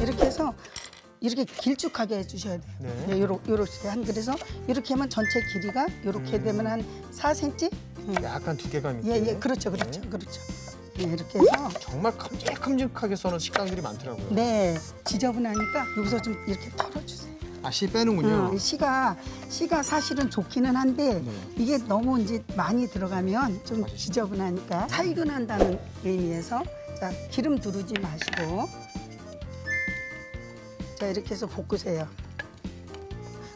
이렇게 해서 이렇게 길쭉하게 해주셔야 돼요. 네. 네, 요렇, 요렇게 한 그래서 이렇게 하면 전체 길이가 이렇게 음. 되면 한 4cm? 예, 약간 두께감 있게. 예, 예, 그렇죠, 그렇죠, 네. 그렇죠. 네, 이렇게 해서 정말 큼직큼직하게 써는 식당들이 많더라고요. 네 지저분하니까 여기서 좀 이렇게 털어주세요. 아, 씨 빼는군요. 음, 씨가 씨가 사실은 좋기는 한데 네. 이게 너무 이제 많이 들어가면 좀. 지저분하니까 살균한다는 의미에서 자 기름 두르지 마시고 자 이렇게 해서 볶으세요.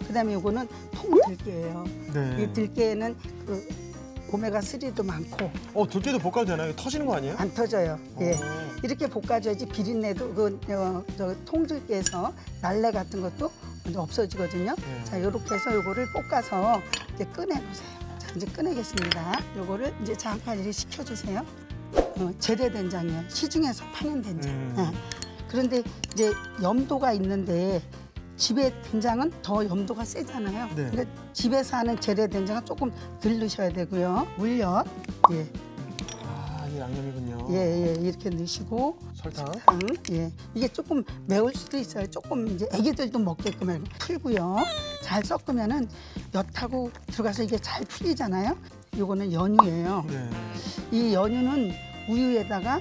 그다음에 요거는 통 들깨예요. 네. 이 들깨에는 그 오메가 3도 많고 어, 들깨도 볶아도 되나요? 터지는 거 아니에요? 안 터져요. 예. 어. 이렇게 볶아줘야지 비린내도 그 어, 저 통들깨에서 날래 같은 것도 없어지거든요. 네. 자, 이렇게 해서 요거를 볶아서 이제 꺼내 보세요. 자, 이제 꺼내겠습니다. 요거를 이제 잠깐 이렇게 식혀주세요. 어, 재래 된장이에요. 시중에서 파는 된장. 음. 예. 그런데 이제 염도가 있는데 집에 된장은 더 염도가 세잖아요. 네. 그러니까 집에서 하는 재래 된장은 조금 덜 넣으셔야 되고요. 물엿, 예, 아, 이게 양념이군요. 예, 예, 이렇게 넣으시고 설탕. 탕, 예. 이게 조금 매울 수도 있어요. 조금 이제 애기들도 먹게끔 해서 풀고요. 잘 섞으면은 엿하고 들어가서 이게 잘 풀리잖아요. 요거는 연유예요. 네. 이 연유는 우유에다가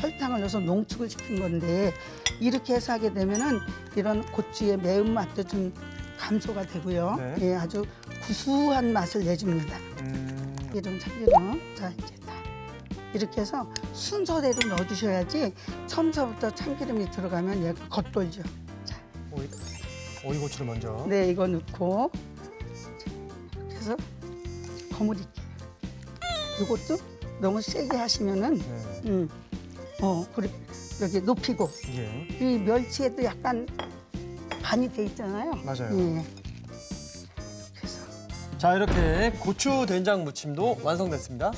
설탕을 넣어서 농축을 시킨 건데 이렇게 해서 하게 되면은 이런 고추의 매운맛도 좀 감소가 되고요. 네. 예, 아주 구수한 맛을 내줍니다. 음. 기름, 참기름. 자, 이제 다 이렇게 해서 순서대로 넣어주셔야지 처음서부터 참기름이 들어가면 얘가 겉돌죠. 자, 오이, 오이고추를 먼저. 네, 이거 넣고 자, 이렇게 해서 버무릴게요. 이것도 너무 세게 하시면은 네. 음, 어, 그래 여기 높이고 예. 이 멸치에도 약간 반이 돼 있잖아요. 맞아요. 예. 그래서 자, 이렇게 고추 된장 무침도 완성됐습니다.